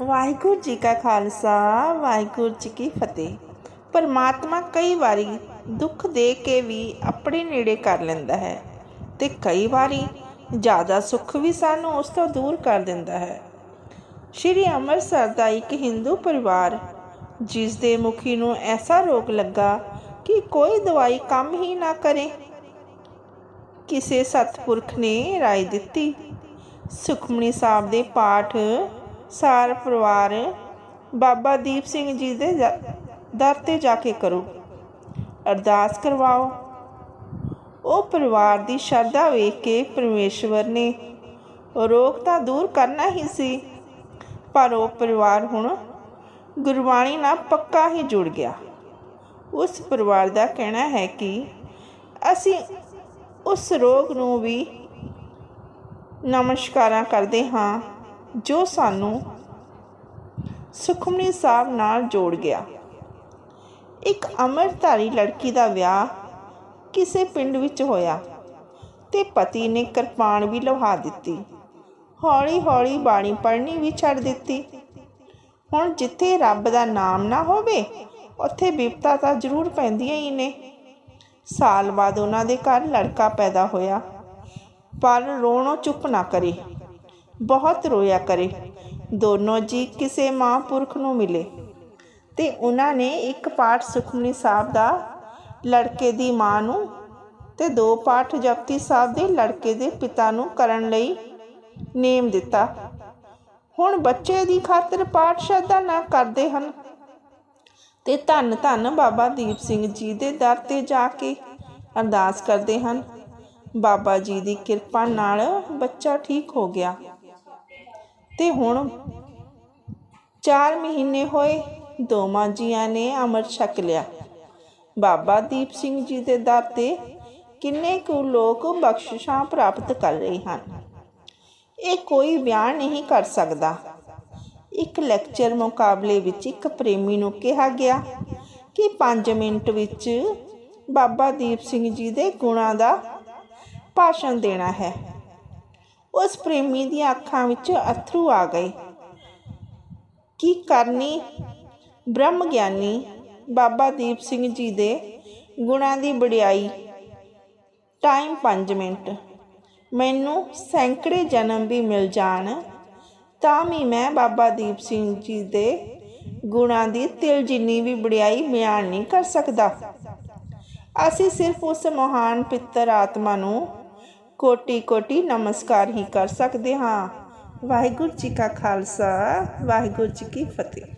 ਵਾਹਿਗੁਰੂ ਜੀ ਕਾ ਖਾਲਸਾ, ਵਾਹਿਗੁਰੂ ਜੀ ਕੀ ਫਤਿਹ। ਪਰਮਾਤਮਾ ਕਈ ਵਾਰੀ ਦੁੱਖ ਦੇ ਕੇ ਵੀ ਆਪਣੇ ਨੇੜੇ ਕਰ ਲੈਂਦਾ ਹੈ ਤੇ ਕਈ ਵਾਰੀ ਜ਼ਿਆਦਾ ਸੁੱਖ ਵੀ ਸਾਨੂੰ ਉਸ ਤੋਂ ਦੂਰ ਕਰ ਦਿੰਦਾ ਹੈ। ਸ਼੍ਰੀ ਅੰਮ੍ਰਿਤਸਰ ਦਾ ਇੱਕ ਹਿੰਦੂ ਪਰਿਵਾਰ, ਜਿਸ ਦੇ ਮੁਖੀ ਨੂੰ ਐਸਾ ਰੋਗ ਲੱਗਾ ਕਿ ਕੋਈ ਦਵਾਈ ਕੰਮ ਹੀ ਨਾ ਕਰੇ। ਕਿਸੇ ਸਤਪੁਰਖ ਨੇ ਰਾਏ ਦਿੱਤੀ। ਸੁਖਮਨੀ ਸਾਹਿਬ ਦੇ ਪਾਠ ਸਾਰ ਪਰਿਵਾਰ ਬਾਬਾ ਦੀਪ ਸਿੰਘ ਜੀ ਦੇ ਦਰ ਤੇ ਜਾ ਕੇ ਕਰੋ। ਅਰਦਾਸ ਕਰਵਾਓ। ਉਹ ਪਰਿਵਾਰ ਦੀ ਸ਼ਰਧਾ ਵੇਖ ਕੇ ਪਰਮੇਸ਼ਵਰ ਨੇ ਰੋਗ ਤਾਂ ਦੂਰ ਕਰਨਾ ਹੀ ਸੀ, ਪਰ ਉਹ ਪਰਿਵਾਰ ਹੁਣ ਗੁਰਬਾਣੀ ਨਾਲ ਪੱਕਾ ਹੀ ਜੁੜ ਗਿਆ। ਉਸ ਪਰਿਵਾਰ ਦਾ ਕਹਿਣਾ ਹੈ ਕਿ ਅਸੀਂ ਉਸ ਰੋਗ ਨੂੰ ਵੀ ਨਮਸਕਾਰਾਂ ਕਰਦੇ ਹਾਂ। ਜੋ ਸਾਨੂੰ ਸੁਖਮਨੀ ਸਾਹਿਬ ਨਾਲ ਜੋੜ ਗਿਆ। ਇੱਕ ਅਮਰਧਾਰੀ ਲੜਕੀ ਦਾ ਵਿਆਹ ਕਿਸੇ ਪਿੰਡ ਵਿੱਚ ਹੋਇਆ ਤੇ ਪਤੀ ਨੇ ਕਿਰਪਾਨ ਵੀ ਲਵਾ ਦਿੱਤੀ। ਹੌਲੀ ਹੌਲੀ ਬਾਣੀ ਪੜ੍ਹਨੀ ਵੀ ਛੱਡ ਦਿੱਤੀ। ਹੁਣ ਜਿੱਥੇ ਰੱਬ ਦਾ ਨਾਮ ਨਾ ਹੋਵੇ, ਉੱਥੇ ਵਿਪਤਾ ਤਾਂ ਜ਼ਰੂਰ ਪੈਂਦੀਆਂ ਹੀ ਨੇ। ਸਾਲ ਬਾਅਦ ਉਹਨਾਂ ਦੇ ਘਰ ਲੜਕਾ ਪੈਦਾ ਹੋਇਆ। ਪਰ ਰੋਣੋ ਚੁੱਪ ਨਾ ਕਰੇ। ਬਹੁਤ ਰੋਇਆ ਕਰੇ। ਦੋਨੋਂ ਜੀ ਕਿਸੇ ਮਹਾਂਪੁਰਖ ਨੂੰ ਮਿਲੇ ਤੇ ਉਹਨਾਂ ਨੇ ਇੱਕ ਪਾਠ ਸੁਖਮਨੀ ਸਾਹਿਬ ਦਾ ਲੜਕੇ ਦੀ ਮਾਂ ਨੂੰ ਤੇ ਦੋ ਪਾਠ ਜਪਤੀ ਸਾਹਿਬ ਦੇ ਲੜਕੇ ਦੇ ਪਿਤਾ ਨੂੰ ਕਰਨ ਲਈ ਨੇਮ ਦਿੱਤਾ। ਹੁਣ ਬੱਚੇ ਦੀ ਖਾਤਰ ਪਾਠ ਸ਼ਰਧਾ ਨਾ ਕਰਦੇ ਹਨ। ਤੇ ਧੰਨ ਧੰਨ ਬਾਬਾ ਦੀਪ ਸਿੰਘ ਜੀ ਦੇ ਦਰ ਤੇ ਜਾ ਕੇ ਅਰਦਾਸ ਕਰਦੇ ਹਨ। ਬਾਬਾ ਜੀ ਦੀ ਕਿਰਪਾ ਨਾਲ ਬੱਚਾ ਠੀਕ ਹੋ ਗਿਆ। ਤੇ ਹੁਣ 4 ਮਹੀਨੇ ਹੋਏ, ਦੋਵਾਂ ਜੀਆਂ ਨੇ ਅੰਮ੍ਰਿਤ ਛਕ ਲਿਆ। ਬਾਬਾ ਦੀਪ ਸਿੰਘ ਜੀ ਦੇ ਦਰ ਤੇ ਕਿੰਨੇ ਕੁ ਲੋਕ ਬਖਸ਼ਿਸ਼ਾਂ ਪ੍ਰਾਪਤ ਕਰ ਰਹੇ ਹਨ। ਇਹ ਕੋਈ ਬਿਆਨ ਨਹੀਂ ਕਰ ਸਕਦਾ। ਇੱਕ ਲੈਕਚਰ ਮੁਕਾਬਲੇ ਵਿੱਚ ਇੱਕ ਪ੍ਰੇਮੀ ਨੂੰ ਕਿਹਾ ਗਿਆ ਕਿ 5 ਮਿੰਟ ਵਿੱਚ ਬਾਬਾ ਦੀਪ ਸਿੰਘ ਜੀ ਦੇ ਗੁਣਾਂ ਦਾ ਭਾਸ਼ਣ ਦੇਣਾ ਹੈ। ਉਸ ਪ੍ਰੇਮੀ ਦੀਆਂ ਅੱਖਾਂ ਵਿੱਚ ਅਥਰੂ ਆ ਗਏ। ਕੀ ਕਰਨੀ ਬ੍ਰਹਮ ਗਿਆਨੀ ਬਾਬਾ ਦੀਪ ਸਿੰਘ ਜੀ ਦੇ ਗੁਣਾਂ ਦੀ ਵਡਿਆਈ। Time 5 minute. ਮੈਨੂੰ ਸੈਂਕੜੇ ਜਨਮ ਵੀ ਮਿਲ ਜਾਣ, ਤਾਂ ਵੀ ਮੈਂ ਬਾਬਾ ਦੀਪ ਸਿੰਘ ਜੀ ਦੇ ਗੁਣਾਂ ਦੀ ਤਿਲ ਜਿੰਨੀ ਵੀ ਵਡਿਆਈ ਬਿਆਨ ਨਹੀਂ ਕਰ ਸਕਦਾ। ਅਸੀਂ ਸਿਰਫ ਉਸ ਮਹਾਨ ਪਿੱਤਰ ਆਤਮਾ ਨੂੰ ਕੋਟੀ ਕੋਟੀ ਨਮਸਕਾਰ ਹੀ ਕਰ ਸਕਦੇ ਹਾਂ। ਵਾਹਿਗੁਰੂ ਜੀ ਕਾ ਖਾਲਸਾ, ਵਾਹਿਗੁਰੂ ਜੀ ਕੀ ਫਤਿਹ।